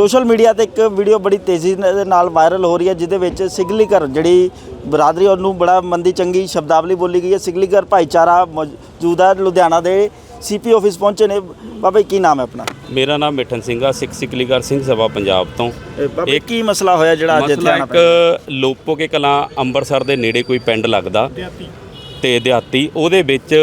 Social media ਤੇ ਇੱਕ video ਬੜੀ ਤੇਜ਼ੀ ਦੇ ਨਾਲ ਵਾਇਰਲ ਹੋ ਰਹੀ ਹੈ ਜਿਹਦੇ ਵਿੱਚ ਸਿਗਲੀਗਰ ਜਿਹੜੀ ਬਰਾਦਰੀ ਉਹਨੂੰ ਬੜਾ ਮੰਦੀ ਚੰਗੀ ਸ਼ਬਦਾਵਲੀ ਬੋਲੀ ਗਈ ਹੈ। ਸਿਗਲੀਗਰ ਭਾਈਚਾਰਾ ਮੌਜੂਦ ਲੁਧਿਆਣਾ ਦੇ ਸੀਪੀ ਆਫਿਸ ਪਹੁੰਚੇ ਨੇ। ਬਾਬਾ ਕੀ ਨਾਮ ਹੈ ਆਪਣਾ? ਮੇਰਾ ਨਾਮ ਮਿਠਨ ਸਿੰਘ ਆ ਸਿੱਖ ਸਿਕਲੀਗਰ ਸਿੰਘ ਸਭਾ ਪੰਜਾਬ ਤੋਂ। ਜੀ ਕੀ ਮਸਲਾ ਹੋਇਆ ਜਿਹੜਾ ਅੱਜ ਇੱਥੇ ਆਣਾ ਇੱਕ ਲੋਪੋਕੇ ਕਲਾਂ ਅੰਮ੍ਰਿਤਸਰ ਦੇ ਨੇੜੇ ਕੋਈ ਪਿੰਡ ਲੱਗਦਾ। ਤੇ ਦਿਹਾਤੀ, ਉਹਦੇ ਵਿੱਚ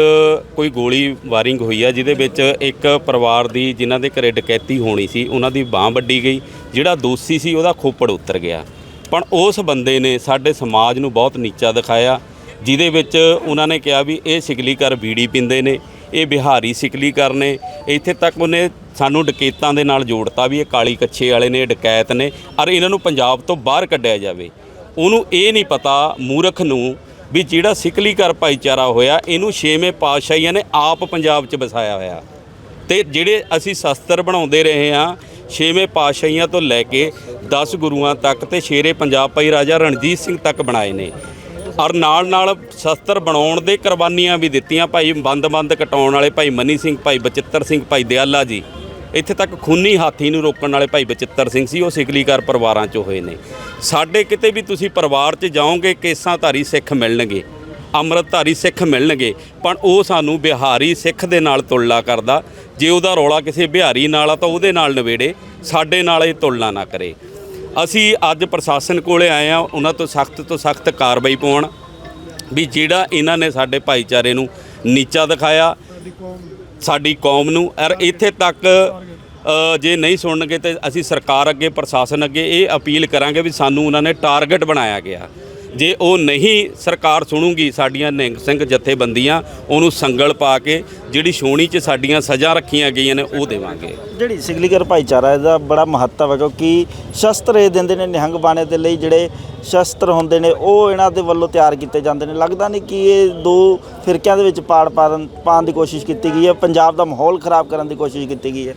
ਕੋਈ ਗੋਲੀ ਵਾਰਿੰਗ ਹੋਈ ਆ, ਜਿਹਦੇ ਵਿੱਚ ਇੱਕ ਪਰਿਵਾਰ ਦੀ ਜਿਨ੍ਹਾਂ ਦੇ ਘਰੇ ਡਕੈਤੀ ਹੋਣੀ ਸੀ, ਉਹਨਾਂ ਦੀ ਬਾਹ ਵੱਡੀ ਗਈ, ਜਿਹੜਾ ਦੋਸ਼ੀ ਸੀ ਉਹਦਾ ਖੋਪੜ ਉਤਰ ਗਿਆ। ਪਰ ਉਸ ਬੰਦੇ ਨੇ ਸਾਡੇ ਸਮਾਜ ਨੂੰ ਬਹੁਤ ਨੀਚਾ ਦਿਖਾਇਆ, ਜਿਹਦੇ ਵਿੱਚ ਉਹਨਾਂ ਨੇ ਕਿਹਾ ਵੀ ਇਹ ਸਿਕਲੀਕਰ ਬੀੜੀ ਪਿੰਦੇ ਨੇ, ਇਹ ਬਿਹਾਰੀ ਸਿਕਲੀਕਰ ਨੇ, ਇੱਥੇ ਤੱਕ ਉਹਨੇ ਸਾਨੂੰ ਡਕੈਤਾਂ ਦੇ ਨਾਲ ਜੋੜਤਾ ਵੀ ਇਹ ਕਾਲੀ ਕੱਛੇ ਵਾਲੇ ਨੇ ਡਕੈਤ ਨੇ, ਔਰ ਇਹਨਾਂ ਨੂੰ ਪੰਜਾਬ ਤੋਂ ਬਾਹਰ ਕੱਢਿਆ ਜਾਵੇ। ਉਹਨੂੰ ਇਹ ਨਹੀਂ ਪਤਾ, ਮੂਰਖ ਨੂੰ ਵੀ ਜਿਹੜਾ ਸਿਕਲੀਕਰ ਭਾਈਚਾਰਾ ਹੋਇਆ, ਇਹਨੂੰ ਛੇਵੇਂ ਪਾਤਸ਼ਾਹੀਆਂ ਨੇ ਆਪ ਪੰਜਾਬ 'ਚ ਵਸਾਇਆ ਹੋਇਆ। ਤੇ ਜਿਹੜੇ ਅਸੀਂ ਸ਼ਸਤਰ ਬਣਾਉਂਦੇ ਰਹੇ ਹਾਂ, ਛੇਵੇਂ ਪਾਤਸ਼ਾਹੀਆਂ ਤੋਂ ਲੈ ਕੇ 10 ਗੁਰੂਆਂ ਤੱਕ ਤੇ ਸ਼ੇਰੇ ਪੰਜਾਬ ਭਾਈ ਰਾਜਾ ਰਣਜੀਤ ਸਿੰਘ ਤੱਕ ਬਣਾਏ ਨੇ। ਔਰ ਨਾਲ ਨਾਲ ਸ਼ਸਤਰ ਬਣਾਉਣ ਦੇ ਕੁਰਬਾਨੀਆਂ ਵੀ ਦਿੱਤੀਆਂ ਭਾਈ ਬੰਦ-ਬੰਦ ਕਟਾਉਣ ਵਾਲੇ ਭਾਈ ਮਨੀ ਸਿੰਘ, ਭਾਈ ਬਚਿੱਤਰ ਸਿੰਘ, ਭਾਈ ਦਿਆਲਾ ਜੀ। ਇੱਥੇ ਤੱਕ ਖੂਨੀ ਹਾਥੀ ਨੂੰ ਰੋਕਣ ਵਾਲੇ ਭਾਈ ਬਚਿੱਤਰ ਸਿੰਘ ਸੀ, ਉਹ ਸਿਕਲੀਕਾਰ ਪਰਿਵਾਰਾਂ 'ਚੋਂ ਹੋਏ ਨੇ। ਸਾਡੇ ਕਿਤੇ ਵੀ ਤੁਸੀਂ ਪਰਿਵਾਰ 'ਚ ਜਾਓਗੇ ਕੇਸਾਂ ਧਾਰੀ ਸਿੱਖ ਮਿਲਣਗੇ, ਅੰਮ੍ਰਿਤਧਾਰੀ ਸਿੱਖ ਮਿਲਣਗੇ, ਪਰ ਉਹ ਸਾਨੂੰ ਬਿਹਾਰੀ ਸਿੱਖ ਦੇ ਨਾਲ ਤੁਲਨਾ ਕਰਦਾ। ਜੇ ਉਹਦਾ ਰੌਲਾ ਕਿਸੇ ਬਿਹਾਰੀ ਨਾਲ ਆ, ਤਾਂ ਉਹਦੇ ਨਾਲ ਨਵੇੜੇ ਸਾਡੇ ਨਾਲ ਇਹ ਤੁਲਨਾ ਨਾ ਕਰੇ। ਅਸੀਂ ਅੱਜ ਪ੍ਰਸ਼ਾਸਨ ਕੋਲੇ ਆਏ ਆ ਉਹਨਾਂ ਤੋਂ ਸਖਤ ਤੋਂ ਸਖਤ ਕਾਰਵਾਈ ਪਾਉਣ, ਵੀ ਜਿਹੜਾ ਇਹਨਾਂ ਨੇ ਸਾਡੇ ਭਾਈਚਾਰੇ ਨੂੰ ਨੀਚਾ ਦਿਖਾਇਆ ਸਾਡੀ ਕੌਮ ਨੂੰ ਔਰ ਇੱਥੇ ਤੱਕ ਜੇ ਨਹੀਂ ਸੁਣਨਗੇ ਤੇ ਅਸੀਂ ਸਰਕਾਰ ਅੱਗੇ, ਪ੍ਰਸ਼ਾਸਨ ਅੱਗੇ ਇਹ ਅਪੀਲ ਕਰਾਂਗੇ ਵੀ ਸਾਨੂੰ ਉਹਨਾਂ ਨੇ ਟਾਰਗੇਟ ਬਣਾਇਆ ਗਿਆ। ਜੇ ਉਹ ਨਹੀਂ ਸਰਕਾਰ ਸੁਣੂਗੀ ਸਾਡੀਆਂ ਨਿਹੰਗ ਸਿੰਘ ਜਥੇਬੰਦੀਆਂ ਉਹਨੂੰ ਸੰਗਲ ਪਾ ਕੇ ਜਿਹੜੀ ਛੋਣੀ 'ਚ ਸਾਡੀਆਂ ਸਜ਼ਾ ਰੱਖੀਆਂ ਗਈਆਂ ਨੇ ਉਹ ਦੇਵਾਂਗੇ। ਜਿਹੜੀ ਸਿਗਲੀਗਰ ਭਾਈਚਾਰਾ ਇਹਦਾ ਬੜਾ ਮਹੱਤਵ ਹੈ ਕਿਉਂਕਿ ਸ਼ਸਤਰ ਇਹ ਦਿੰਦੇ ਨੇ ਨਿਹੰਗ ਬਾਣੇ ਦੇ ਲਈ ਜਿਹੜੇ ਸ਼ਸਤਰ ਹੁੰਦੇ ਨੇ ਉਹ ਇਹਨਾਂ ਦੇ ਵੱਲੋਂ ਤਿਆਰ ਕੀਤੇ ਜਾਂਦੇ ਨੇ। ਲੱਗਦਾ ਨਹੀਂ ਕਿ ਇਹ ਦੋ ਫਿਰਕਿਆਂ ਦੇ ਵਿੱਚ ਪਾੜ ਪਾਉਣ ਦੀ ਕੋਸ਼ਿਸ਼ ਕੀਤੀ ਗਈ ਹੈ ਪੰਜਾਬ ਦਾ ਮਾਹੌਲ ਖਰਾਬ ਕਰਨ ਦੀ ਕੋਸ਼ਿਸ਼ ਕੀਤੀ ਗਈ ਹੈ।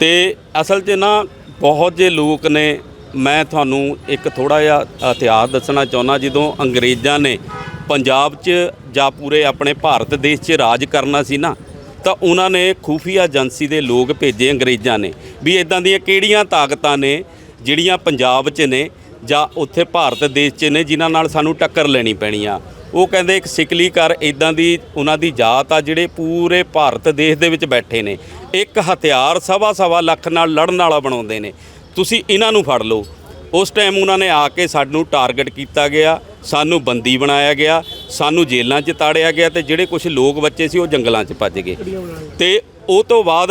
ਤੇ ਅਸਲ 'ਚ ਨਾ ਬਹੁਤ ਜੇ ਲੋਕ ਨੇ ਮੈਂ ਤੁਹਾਨੂੰ ਇੱਕ ਥੋੜਾ ਜਿਹਾ ਇਤਿਹਾਸ ਦੱਸਣਾ ਚਾਹੁੰਦਾ ਜਦੋਂ ਅੰਗਰੇਜ਼ਾਂ ਨੇ ਪੰਜਾਬ 'ਚ ਜਾਂ ਪੂਰੇ ਆਪਣੇ ਭਾਰਤ ਦੇਸ਼ 'ਚ ਰਾਜ ਕਰਨਾ ਸੀ ਨਾ, ਤਾਂ ਉਹਨਾਂ ਨੇ ਖੂਫੀਆ ਏਜੰਸੀ ਦੇ ਲੋਕ ਭੇਜੇ ਅੰਗਰੇਜ਼ਾਂ ਨੇ ਵੀ ਇਦਾਂ ਦੀਆਂ ਕਿਹੜੀਆਂ ਤਾਕਤਾਂ ਨੇ ਜਿਹੜੀਆਂ ਪੰਜਾਬ 'ਚ ਨੇ ਜਾਂ ਉੱਥੇ ਭਾਰਤ ਦੇਸ਼ 'ਚ ਨੇ ਜਿਨ੍ਹਾਂ ਨਾਲ ਸਾਨੂੰ ਟੱਕਰ ਲੈਣੀ ਪੈਣੀ ਆ ਉਹ ਕਹਿੰਦੇ ਇੱਕ ਸਿਕਲੀ ਕਰ ਇਦਾਂ ਦੀ ਉਹਨਾਂ ਦੀ ਜਾਤ ਆ ਜਿਹੜੇ ਪੂਰੇ ਭਾਰਤ ਦੇਸ਼ ਦੇ ਵਿੱਚ ਬੈਠੇ ਨੇ। ਇੱਕ ਹਥਿਆਰ ਸਵਾ ਸਵਾ ਲੱਖ ਨਾਲ ਲੜਨ ਵਾਲਾ ਬਣਾਉਂਦੇ ਨੇ। ਤੁਸੀਂ ਇਹਨਾਂ ਨੂੰ ਫੜ ਲਓ। ਉਸ ਟਾਈਮ ਉਹਨਾਂ ਨੇ ਆ ਕੇ ਸਾਨੂੰ ਟਾਰਗੇਟ ਕੀਤਾ ਗਿਆ, ਸਾਨੂੰ ਬੰਦੀ ਬਣਾਇਆ ਗਿਆ, ਸਾਨੂੰ ਜੇਲ੍ਹਾਂ 'ਚ ਤਾੜਿਆ ਗਿਆ ਤੇ ਜਿਹੜੇ ਕੁਝ ਲੋਕ ਬੱਚੇ ਸੀ ਉਹ ਜੰਗਲਾਂ 'ਚ ਭੱਜ ਗਏ। ਤੇ ਉਹ ਤੋਂ ਬਾਅਦ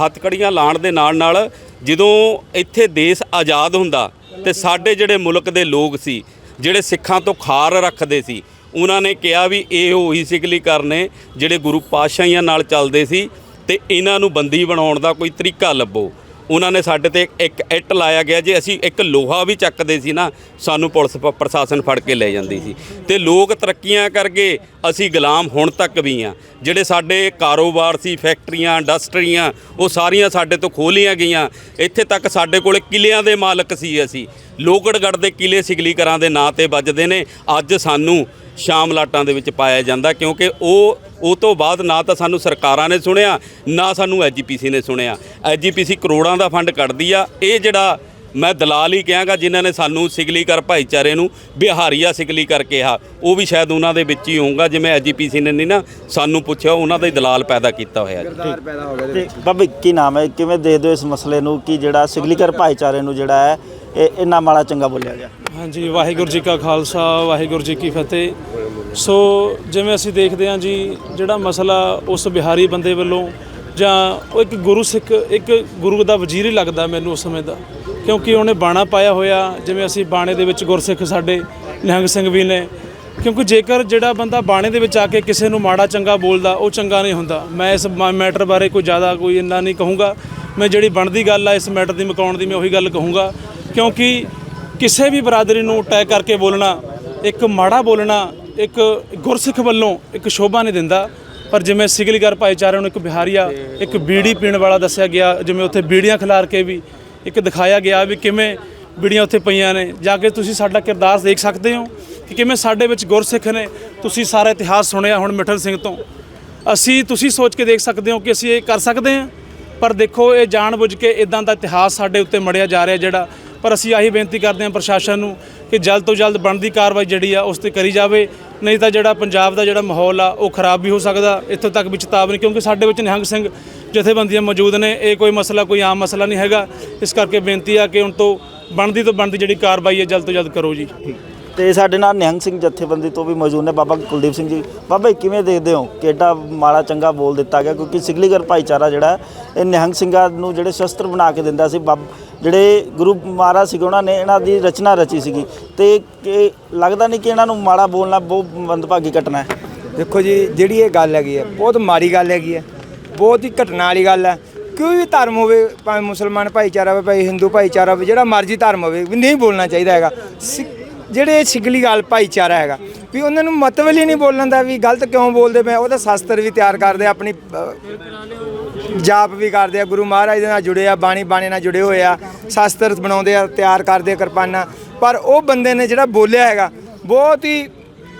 ਹੱਥਕੜੀਆਂ ਲਾਣ ਦੇ ਨਾਲ ਨਾਲ ਜਦੋਂ ਇੱਥੇ ਦੇਸ਼ ਆਜ਼ਾਦ ਹੁੰਦਾ ਤੇ ਸਾਡੇ ਜਿਹੜੇ ਮੁਲਕ ਦੇ ਲੋਕ ਸੀ, ਜਿਹੜੇ ਸਿੱਖਾਂ ਤੋਂ ਖਾਰ ਰੱਖਦੇ ਸੀ, ਉਹਨਾਂ ਨੇ ਕਿਹਾ ਵੀ ਇਹ ਉਹੀ ਸਿਕਲੀ ਕਰਨੇ ਜਿਹੜੇ ਗੁਰੂ ਪਾਤਸ਼ਾਹੀਆਂ ਨਾਲ ਚੱਲਦੇ ਸੀ ਤੇ ਇਹਨਾਂ ਨੂੰ ਬੰਦੀ ਬਣਾਉਣ ਦਾ ਕੋਈ ਤਰੀਕਾ ਲੱਭੋ। ਉਹਨਾਂ ਨੇ ਸਾਡੇ ਤੇ ਇੱਕ ਇੱਟ ਲਾਇਆ ਗਿਆ ਜੇ ਅਸੀਂ ਇੱਕ ਲੋਹਾ ਵੀ ਚੱਕਦੇ ਸੀ ਨਾ, ਸਾਨੂੰ ਪੁਲਿਸ ਪ- ਪ੍ਰਸ਼ਾਸਨ ਫੜ ਕੇ ਲੈ ਜਾਂਦੀ ਸੀ। ਤੇ ਲੋਕ ਤਰੱਕੀਆਂ ਕਰਕੇ ਅਸੀਂ ਗੁਲਾਮ ਹੁਣ ਤੱਕ ਵੀ ਆ ਜਿਹੜੇ ਸਾਡੇ ਕਾਰੋਬਾਰ ਸੀ, ਫੈਕਟਰੀਆਂ, ਇੰਡਸਟਰੀਆਂ, ਉਹ ਸਾਰੀਆਂ ਸਾਡੇ ਤੋਂ ਖੋਲੀਆਂ ਗਈਆਂ। ਇੱਥੇ ਤੱਕ ਸਾਡੇ ਕੋਲ ਕਿਲਿਆਂ ਦੇ ਮਾਲਕ ਸੀ ਅਸੀਂ। ਲੋਕੜਗੜ ਦੇ ਕਿਲੇ ਸਿਗਲੀਕਰਾਂ ਦੇ ਨਾਂ ਤੇ ਵੱਜਦੇ ਨੇ। ਅੱਜ ਸਾਨੂੰ ਸ਼ਾਮ ਲਾਟਾਂ ਦੇ ਵਿੱਚ ਪਾਇਆ ਜਾਂਦਾ ਕਿਉਂਕਿ ਉਹ ਉਹ ਤੋਂ ਬਾਅਦ ਨਾ ਤਾਂ ਸਾਨੂੰ ਸਰਕਾਰਾਂ ਨੇ ਸੁਣਿਆ ਨਾ ਸਾਨੂੰ ਐਜੀਪੀਸੀ ਨੇ ਸੁਣਿਆ। ਐਜੀਪੀਸੀ ਕਰੋੜਾਂ ਦਾ ਫੰਡ ਕੱਢਦੀ ਆ। ਇਹ ਜਿਹੜਾ ਮੈਂ ਦਲਾਲ ਹੀ ਕਹਾਂਗਾ ਜਿਨ੍ਹਾਂ ਨੇ ਸਾਨੂੰ ਸਿਗਲੀਕਰ ਭਾਈਚਾਰੇ ਨੂੰ ਬਿਹਾਰੀਆ ਸਿਗਲੀਕਰ ਕਿਹਾ ਉਹ ਵੀ ਸ਼ਾਇਦ ਉਹਨਾਂ ਦੇ ਵਿੱਚ ਹੀ ਹੋਊਗਾ ਜਿਵੇਂ ਐਜੀਪੀਸੀ ਨੇ ਨਹੀਂ ਨਾ ਸਾਨੂੰ ਪੁੱਛਿਆ ਉਹਨਾਂ ਦਾ ਹੀ ਦਲਾਲ ਪੈਦਾ ਕੀਤਾ ਹੋਇਆ ਜੀ। ਤੇ ਬਾਬਾ ਜੀ, ਕੀ ਨਾਮ ਹੈ? ਕਿਵੇਂ ਦੇਖਦੇ ਹੋ ਇਸ ਮਸਲੇ ਨੂੰ? ਕਿ ਜਿਹੜਾ ਸਿਗਲੀਗਰ ਭਾਈਚਾਰੇ ਨੂੰ ਜਿਹੜਾ ਹੈ ਇਹ ਇੰਨਾ ਮਾੜਾ ਚੰਗਾ ਬੋਲਿਆ ਗਿਆ? ਹਾਂਜੀ, ਵਾਹਿਗੁਰੂ ਜੀ ਕਾ ਖਾਲਸਾ, ਵਾਹਿਗੁਰੂ ਜੀ ਕੀ ਫਤਿਹ। ਸੋ, ਜਿਵੇਂ ਅਸੀਂ ਦੇਖਦੇ ਹਾਂ ਜੀ, ਜਿਹੜਾ ਮਸਲਾ ਉਸ ਬਿਹਾਰੀ ਬੰਦੇ ਵੱਲੋਂ ਜਾਂ ਉਹ ਇੱਕ ਗੁਰੂ ਸਿੱਖ, ਇੱਕ ਗੁਰੂ ਦਾ ਵਜ਼ੀਰ ਹੀ ਲੱਗਦਾ ਮੈਨੂੰ ਉਸ ਸਮੇਂ ਦਾ, ਕਿਉਂਕਿ ਉਹਨੇ ਬਾਣਾ ਪਾਇਆ ਹੋਇਆ, ਜਿਵੇਂ ਅਸੀਂ ਬਾਣੇ ਦੇ ਵਿੱਚ ਗੁਰਸਿੱਖ ਸਾਡੇ ਨਿਹੰਗ ਸਿੰਘ ਵੀ ਨੇ, ਕਿਉਂਕਿ ਜੇਕਰ ਜਿਹੜਾ ਬੰਦਾ ਬਾਣੇ ਦੇ ਵਿੱਚ ਆ ਕੇ ਕਿਸੇ ਨੂੰ ਮਾੜਾ ਚੰਗਾ ਬੋਲਦਾ, ਉਹ ਚੰਗਾ ਨਹੀਂ ਹੁੰਦਾ। ਮੈਂ ਇਸ ਮ- ਮੈਟਰ ਬਾਰੇ ਕੋਈ ਜ਼ਿਆਦਾ ਕੋਈ ਇੰਨਾ ਨਹੀਂ ਕਹੂੰਗਾ। ਮੈਂ ਜਿਹੜੀ ਬਣਦੀ ਗੱਲ ਆ, ਇਸ ਮੈਟਰ ਦੀ ਮਕਾਉਣ ਦੀ ਮੈਂ ਉਹੀ ਗੱਲ ਕਹੂੰਗਾ, ਕਿਉਂਕਿ ਕਿਸੇ ਵੀ ਬਰਾਦਰੀ ਨੂੰ ਟੈਗ ਕਰਕੇ ਬੋਲਣਾ, ਇੱਕ ਮਾੜਾ ਬੋਲਣਾ, ਇੱਕ ਗੁਰਸਿੱਖ ਵੱਲੋਂ ਇੱਕ ਸ਼ੋਭਾ ਨਹੀਂ ਦਿੰਦਾ। ਪਰ ਜਿਵੇਂ ਸਿਗਲੀਗਰ ਭਾਈਚਾਰੇ ਨੂੰ ਇੱਕ ਬਿਹਾਰੀਆ, ਇੱਕ ਬੀੜੀ ਪੀਣ ਵਾਲਾ ਦੱਸਿਆ ਗਿਆ, ਜਿਵੇਂ ਉੱਥੇ ਬੀੜੀਆਂ ਖਿਲਾਰ ਕੇ ਵੀ ਇੱਕ ਦਿਖਾਇਆ ਗਿਆ ਵੀ ਕਿਵੇਂ ਬੀੜੀਆਂ ਉੱਥੇ ਪਈਆਂ ਨੇ। ਜਾ ਕੇ ਤੁਸੀਂ ਸਾਡਾ ਕਿਰਦਾਰ ਦੇਖ ਸਕਦੇ ਹੋ ਕਿ ਕਿਵੇਂ ਸਾਡੇ ਵਿੱਚ ਗੁਰਸਿੱਖ ਨੇ ਤੁਸੀਂ ਸਾਰਾ ਇਤਿਹਾਸ ਸੁਣਿਆ ਹੁਣ ਮਿਠਲ ਸਿੰਘ ਤੋਂ। ਅਸੀਂ ਤੁਸੀਂ ਸੋਚ ਕੇ ਦੇਖ ਸਕਦੇ ਹੋ ਕਿ ਅਸੀਂ ਇਹ ਕਰ ਸਕਦੇ ਹਾਂ, ਪਰ ਦੇਖੋ ਇਹ ਜਾਣ ਬੁੱਝ ਕੇ ਇਦਾਂ ਦਾ ਇਤਿਹਾਸ ਸਾਡੇ ਉੱਤੇ ਮੜਿਆ ਜਾ ਰਿਹਾ ਜਿਹੜਾ ਪਰ ਅਸੀਂ ਆਹੀ ਬੇਨਤੀ ਕਰਦੇ ਹਾਂ ਪ੍ਰਸ਼ਾਸਨ ਨੂੰ ਕਿ ਜਲਦ ਤੋਂ ਜਲਦ ਬਣਦੀ ਕਾਰਵਾਈ ਜਿਹੜੀ ਆ ਉਸ ਤੇ ਕਰੀ ਜਾਵੇ। ਨਹੀਂ ਤਾਂ ਜਿਹੜਾ ਪੰਜਾਬ ਦਾ ਜਿਹੜਾ ਮਾਹੌਲ ਆ, ਉਹ ਖਰਾਬ ਵੀ ਹੋ ਸਕਦਾ, ਇੱਥੋਂ ਤੱਕ ਵੀ ਚੇਤਾਵਨੀ, ਕਿਉਂਕਿ ਸਾਡੇ ਵਿੱਚ ਨਿਹੰਗ ਸਿੰਘ ਜਥੇਬੰਦੀਆਂ ਮੌਜੂਦ ਨੇ, ਇਹ ਕੋਈ ਮਸਲਾ, ਕੋਈ ਆਮ ਮਸਲਾ ਨਹੀਂ ਹੈਗਾ। ਇਸ ਕਰਕੇ ਬੇਨਤੀ ਆ ਕਿ ਹੁਣ ਤੋਂ ਬਣਦੀ ਤੋਂ ਬਣਦੀ ਜਿਹੜੀ ਕਾਰਵਾਈ ਹੈ ਜਲਦ ਤੋਂ ਜਲਦ ਕਰੋ ਜੀ। ਤੇ ਸਾਡੇ ਨਾਲ ਨਿਹੰਗ ਸਿੰਘ ਜਥੇਬੰਦੀ ਤੋਂ ਵੀ ਮੌਜੂਦ ਨੇ, ਬਾਬਾ ਕੁਲਦੀਪ ਸਿੰਘ ਜੀ। ਬਾਬਾ ਜੀ, ਕਿਵੇਂ ਦੇਖਦੇ ਹੋ? ਕਿੱਡਾ ਮਾੜਾ, ਚੰਗਾ ਬੋਲ ਦਿੱਤਾ ਗਿਆ, ਕਿਉਂਕਿ ਸਿਗਲੀਗਰ ਭਾਈਚਾਰਾ ਜਿਹੜਾ, ਇਹ ਨਿਹੰਗ ਸਿੰਘਾਂ ਨੂੰ ਜਿਹੜੇ ਸ਼ਸਤਰ ਬਣਾ ਕੇ ਦਿੰਦਾ ਸੀ, ਬਾਬ ਜਿਹੜੇ ਗੁਰੂ ਮਹਾਰਾਜ ਸੀਗੇ ਉਹਨਾਂ ਨੇ ਇਹਨਾਂ ਦੀ ਰਚਨਾ ਰਚੀ ਸੀਗੀ। ਤੇ ਇਹ ਲੱਗਦਾ ਨਹੀਂ ਕਿ ਇਹਨਾਂ ਨੂੰ ਮਾੜਾ ਬੋਲਣਾ ਬਹੁਤ ਮੰਦਭਾਗੀ ਘਟਨਾ ਹੈ। ਦੇਖੋ ਜੀ ਜਿਹੜੀ ਇਹ ਗੱਲ ਹੈਗੀ ਹੈ ਬਹੁਤ ਮਾੜੀ ਗੱਲ ਹੈਗੀ ਹੈ ਬਹੁਤ ਹੀ ਘਟਨਾ ਵਾਲੀ ਗੱਲ ਹੈ। ਕੋਈ ਵੀ ਧਰਮ ਹੋਵੇ ਭਾਵੇਂ ਮੁਸਲਮਾਨ ਭਾਈਚਾਰਾ ਹੋਵੇ ਭਾਵੇਂ ਹਿੰਦੂ ਭਾਈਚਾਰਾ ਹੋਵੇ ਜਿਹੜਾ ਮਰਜ਼ੀ ਧਰਮ ਹੋਵੇ ਵੀ ਨਹੀਂ ਬੋਲਣਾ ਚਾਹੀਦਾ ਹੈਗਾ। ਸਿ- ਜਿਹੜੇ ਸਿਗਲੀ ਗੱਲ ਭਾਈਚਾਰਾ ਹੈਗਾ ਵੀ ਉਹਨਾਂ ਨੂੰ ਮਤਲਬ ਹੀ ਨਹੀਂ ਬੋਲਣ ਦਾ ਵੀ ਗਲਤ ਕਿਉਂ ਬੋਲਦੇ ਪਏ ਉਹਦਾ ਸ਼ਾਸਤਰ ਵੀ ਤਿਆਰ ਕਰਦੇ ਆ, ਆਪਣੀ ਅ, ਜਾਪ ਵੀ ਕਰਦੇ ਆ, ਗੁਰੂ ਮਹਾਰਾਜ ਦੇ ਨਾਲ ਜੁੜੇ ਆ, ਬਾਣੀ ਬਾਣੇ ਨਾਲ ਜੁੜੇ ਹੋਏ ਆ, ਸ਼ਾਸਤਰ ਬਣਾਉਂਦੇ ਆ, ਤਿਆਰ ਕਰਦੇ ਆ ਕਿਰਪਾਨਾਂ। ਪਰ ਉਹ ਬੰਦੇ ਨੇ ਜਿਹੜਾ ਬੋਲਿਆ ਹੈਗਾ, ਬਹੁਤ ਹੀ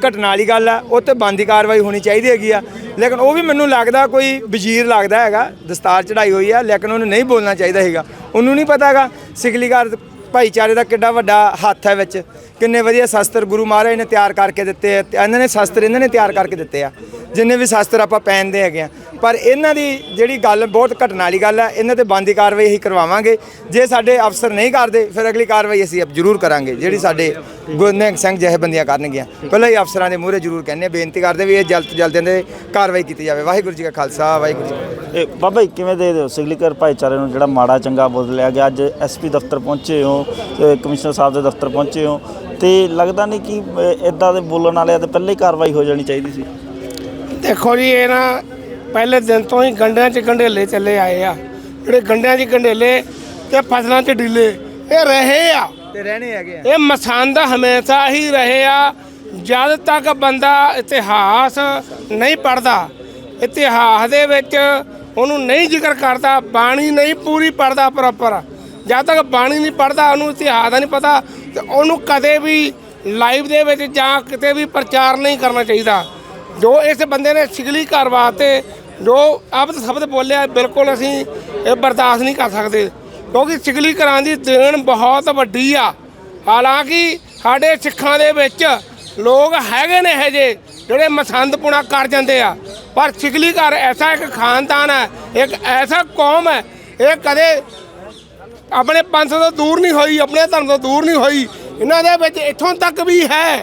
ਘਟਨਾ ਵਾਲੀ ਗੱਲ ਆ, ਉਹ ਤੇ ਬੰਦੀ ਕਾਰਵਾਈ ਹੋਣੀ ਚਾਹੀਦੀ ਹੈਗੀ ਆ। ਲੇਕਿਨ ਉਹ ਵੀ ਮੈਨੂੰ ਲੱਗਦਾ ਕੋਈ ਵਜ਼ੀਰ ਲੱਗਦਾ ਹੈਗਾ, ਦਸਤਾਰ ਚੜਾਈ ਹੋਈ ਆ, ਲੇਕਿਨ ਉਹਨੂੰ ਨਹੀਂ ਬੋਲਣਾ ਚਾਹੀਦਾ ਹੈਗਾ ਉਹਨੂੰ ਨਹੀਂ ਪਤਾ ਹੈਗਾ ਸਿਗਲੀਗਰ ਭਾਈਚਾਰੇ ਦਾ ਕਿੱਡਾ ਵੱਡਾ ਹੱਥ ਹੈ ਵਿੱਚ। ਕਿੰਨੇ ਵਧੀਆ ਸ਼ਸਤਰ ਗੁਰੂ ਮਹਾਰਾਜ ਨੇ ਤਿਆਰ ਕਰਕੇ ਦਿੱਤੇ ਆ ਇਹਨਾਂ ਨੇ ਸ਼ਸਤਰ ਇਹਨਾਂ ਨੇ ਤਿਆਰ ਕਰਕੇ ਦਿੱਤੇ ਆ, ਜਿੰਨੇ ਵੀ ਸ਼ਸਤਰ ਆਪਾਂ ਪਹਿਨਦੇ ਹੈਗੇ ਆ। ਪਰ ਇਹਨਾਂ ਦੀ ਜਿਹੜੀ ਗੱਲ ਬਹੁਤ ਘਟਨਾ ਵਾਲੀ ਗੱਲ ਹੈ ਇਹਨਾਂ ਤੇ ਬੰਦੀ ਕਾਰਵਾਈ ਅਸੀਂ ਕਰਵਾਵਾਂਗੇ। ਜੇ ਸਾਡੇ ਅਫਸਰ ਨਹੀਂ ਕਰਦੇ ਫਿਰ ਅਗਲੀ ਕਾਰਵਾਈ ਅਸੀਂ ਅਬ ਜ਼ਰੂਰ ਕਰਾਂਗੇ ਜਿਹੜੀ ਸਾਡੇ ਗੁਰਨੈਕ ਸਿੰਘ ਜਥੇਬੰਦੀਆਂ ਕਰਨਗੀਆਂ। ਪਹਿਲਾਂ ਹੀ ਅਫਸਰਾਂ ਦੇ ਮੂਹਰੇ ਜ਼ਰੂਰ ਕਹਿੰਦੇ ਬੇਨਤੀ ਕਰਦੇ ਵੀ ਇਹ ਜਲਦ ਤੋਂ ਜਲਦ ਇਹਨਾਂ ਤੇ ਕਾਰਵਾਈ ਕੀਤੀ ਜਾਵੇ। ਵਾਹਿਗੁਰੂ ਜੀ ਕਾ ਖਾਲਸਾ ਵਾਹਿਗੁਰੂ ਜੀ ਕੀ ਫਤਿਹ। ਇਹ ਬਾਬਾ ਜੀ ਕਿਵੇਂ ਦੇ ਦਿਓ ਸਿਗਲੀਗਰ ਭਾਈਚਾਰੇ ਨੂੰ ਜਿਹੜਾ ਮਾੜਾ ਚੰਗਾ ਬੋਲ ਲਿਆ ਗਿਆ ਅੱਜ ਐਸਪੀ ਦਫ਼ਤਰ ਪਹੁੰਚੇ ਹੋ ਤੇ ਕਮਿਸ਼ਨਰ ਸਾਹਿਬ ਦੇ ਦਫ਼ਤਰ ਪਹੁੰਚੇ ਹੋ ਤੇ ਲੱਗਦਾ ਨਹੀਂ ਕਿ ਇਦਾਂ ਦੇ ਬੋਲਣ ਵਾਲਿਆਂ ਤੇ ਪਹਿਲੇ ਹੀ ਕਾਰਵਾਈ ਹੋ ਜਾਣੀ ਚਾਹੀਦੀ ਸੀ? ਦੇਖੋ ਜੀ ਇਹ ਨਾ ਪਹਿਲੇ ਦਿਨ ਤੋਂ ਹੀ ਗੰਡਿਆਂ 'ਚ ਗੰਡੇਲੇ ਚੱਲੇ ਆਏ ਆ। ਜਿਹੜੇ ਗੰਡਿਆਂ 'ਚ ਗੰਡੇਲੇ ਤੇ ਫਸਲਾਂ 'ਚ ਢਿੱਲੇ ਇਹ ਰਹੇ ਆ। ਤੇ ਰਹਿਣੇ ਹੈਗੇ ਆ। ਇਹ ਮਸੰਦ ਹਮੇਸ਼ਾ ਹੀ ਰਹੇ ਆ। ਜਦ ਤੱਕ ਬੰਦਾ ਇਤਿਹਾਸ ਨਹੀਂ ਪੜਦਾ ਇਤਿਹਾਸ ਦੇ ਵਿੱਚ ਉਹਨੂੰ ਨਹੀਂ ਜ਼ਿਕਰ ਕਰਦਾ ਬਾਣੀ ਨਹੀਂ ਪੂਰੀ ਪੜਦਾ ਪ੍ਰੋਪਰ ਜਦ ਤੱਕ ਬਾਣੀ ਨਹੀਂ ਪੜਦਾ ਉਹਨੂੰ ਇਤਿਹਾਸ ਦਾ ਨਹੀਂ ਪਤਾ ਤੇ ਉਹਨੂੰ ਕਦੇ ਵੀ ਲਾਈਵ ਦੇ ਵਿੱਚ ਜਾਂ ਕਿਤੇ ਵੀ ਪ੍ਰਚਾਰ ਨਹੀਂ ਕਰਨਾ ਚਾਹੀਦਾ। ਜੋ ਇਸ ਬੰਦੇ ਨੇ ਸਿਗਲੀ ਕਰਵਾਤੇ ਜੋ ਅਬਦ ਸ਼ਬਦ ਬੋਲਿਆ, ਬਿਲਕੁਲ ਅਸੀਂ ਇਹ ਬਰਦਾਸ਼ਤ ਨਹੀਂ ਕਰ ਸਕਦੇ। ਕਿਉਂਕਿ ਸਿਗਲੀ ਘਰਾਂ ਦੀ ਦੇਣ ਬਹੁਤ ਵੱਡੀ ਆ। ਹਾਲਾਂਕਿ ਸਾਡੇ ਸਿੱਖਾਂ ਦੇ ਵਿੱਚ ਲੋਕ ਹੈਗੇ ਨੇ ਇਹ ਜੇ ਜਿਹੜੇ ਮਸੰਦਪੁਣਾ ਕਰ ਜਾਂਦੇ ਆ। ਪਰ ਸਿਗਲੀ ਘਰ ਐਸਾ ਇੱਕ ਖਾਨਦਾਨ ਹੈ, ਇੱਕ ਐਸਾ ਕੌਮ ਹੈ, ਇਹ ਕਦੇ ਆਪਣੇ ਪੰਥ ਤੋਂ ਦੂਰ ਨਹੀਂ ਹੋਈ, ਆਪਣੇ ਧਰਮ ਤੋਂ ਦੂਰ ਨਹੀਂ ਹੋਈ। ਇਹਨਾਂ ਦੇ ਵਿੱਚ ਇੱਥੋਂ ਤੱਕ ਵੀ ਹੈ।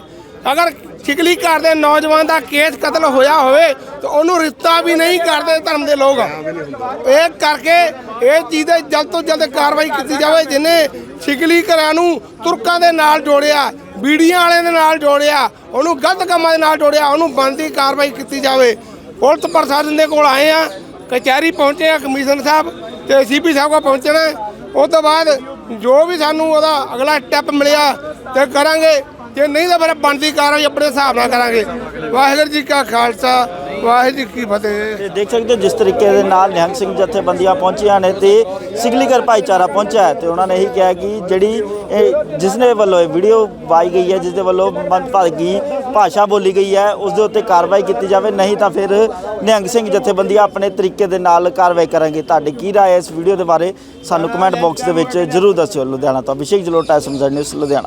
ਅਗਰ ਚਿਕਲੀ ਘਰ ਦੇ ਨੌਜਵਾਨ ਦਾ ਕੇਸ ਕਤਲ ਹੋਇਆ ਹੋਵੇ ਤਾਂ ਉਹਨੂੰ ਰਿਸ਼ਤਾ ਵੀ ਨਹੀਂ ਕਰਦੇ ਧਰਮ ਦੇ ਲੋਕ। ਇਹ ਕਰਕੇ ਇਹ ਚੀਜ਼ ਤੇ ਜਲਦ ਤੋਂ ਜਲਦ ਕਾਰਵਾਈ ਕੀਤੀ ਜਾਵੇ, ਜਿਨੇ ਚਿਕਲੀ ਘਰਾਂ ਨੂੰ ਤੁਰਕਾਂ ਦੇ ਨਾਲ ਜੋੜਿਆ, ਬੀੜੀਆਂ ਵਾਲਿਆਂ ਦੇ ਨਾਲ ਜੋੜਿਆ, ਉਹਨੂੰ ਗਲਤ ਕੰਮਾਂ ਦੇ ਨਾਲ ਜੋੜਿਆ, ਉਹਨੂੰ ਬਣਦੀ ਕਾਰਵਾਈ ਕੀਤੀ ਜਾਵੇ। ਪੁਲਿਸ ਪ੍ਰਸ਼ਾਸਨ ਦੇ ਕੋਲ ਆਏ ਆ, ਕਚਹਿਰੀ ਪਹੁੰਚੇ ਆ ਕਮਿਸ਼ਨਰ ਸਾਹਿਬ ਤੇ ਸੀਪੀ ਸਾਹਿਬ ਕੋਲ ਪਹੁੰਚਣਾ ਹੈ। ਉਸ ਤੋਂ ਬਾਅਦ ਜੋ ਵੀ ਸਾਨੂੰ ਉਹਦਾ ਅਗਲਾ ਸਟੈਪ ਮਿਲਿਆ, ਤੇ ਕਰਾਂਗੇ। ਜੇ ਨਹੀਂ ਤਾਂ ਫਿਰ ਬਣਦੀ ਕਾਰਵਾਈ ਆਪਣੇ ਹਿਸਾਬ ਨਾਲ ਕਰਾਂਗੇ। ਵਾਹਿਗੁਰੂ ਜੀ ਕਾ ਖਾਲਸਾ, ਵਾਹਿਗੁਰੂ ਜੀ ਕੀ ਫਤਿਹ। ਤੇ ਦੇਖ ਸਕਦੇ ਹੋ ਜਿਸ ਤਰੀਕੇ ਦੇ ਨਾਲ ਨਿਹੰਗ ਸਿੰਘ ਜਥੇਬੰਦੀਆਂ ਪਹੁੰਚੀਆਂ ਨੇ ਤੇ ਸਿਗਲੀਗਰ ਭਾਈਚਾਰਾ ਪਹੁੰਚਿਆ ਹੈ ਤੇ ਉਹਨਾਂ ਨੇ ਇਹੀ ਕਿਹਾ ਕਿ ਜਿਹੜੀ ਇਹ ਜਿਸ ਨੇ ਵੱਲੋਂ ਇਹ ਵੀਡੀਓ ਪਾਈ ਗਈ ਹੈ, ਜਿਸ ਦੇ ਵੱਲੋਂ ਮੰਦਭਾਗੀ ਭਾਸ਼ਾ ਬੋਲੀ ਗਈ ਹੈ, ਉਸ ਦੇ ਉੱਤੇ ਕਾਰਵਾਈ ਕੀਤੀ ਜਾਵੇ, ਨਹੀਂ ਤਾਂ ਫਿਰ ਨਿਹੰਗ ਸਿੰਘ ਜਥੇਬੰਦੀਆਂ ਆਪਣੇ ਤਰੀਕੇ ਦੇ ਨਾਲ ਕਾਰਵਾਈ ਕਰਾਂਗੇ। ਤੁਹਾਡੀ ਕੀ ਰਾਏ ਹੈ ਇਸ ਵੀਡੀਓ ਦੇ ਬਾਰੇ ਸਾਨੂੰ ਕਮੈਂਟ ਬਾਕਸ ਦੇ ਵਿੱਚ ਜ਼ਰੂਰ ਦੱਸਿਓ। ਲੁਧਿਆਣਾ ਤੋਂ ਅਭਿਸ਼ੇਕ ਜਲੋਟਾ ਸਮਝਣ ਨਿਊਜ਼ ਲੁਧਿਆਣਾ।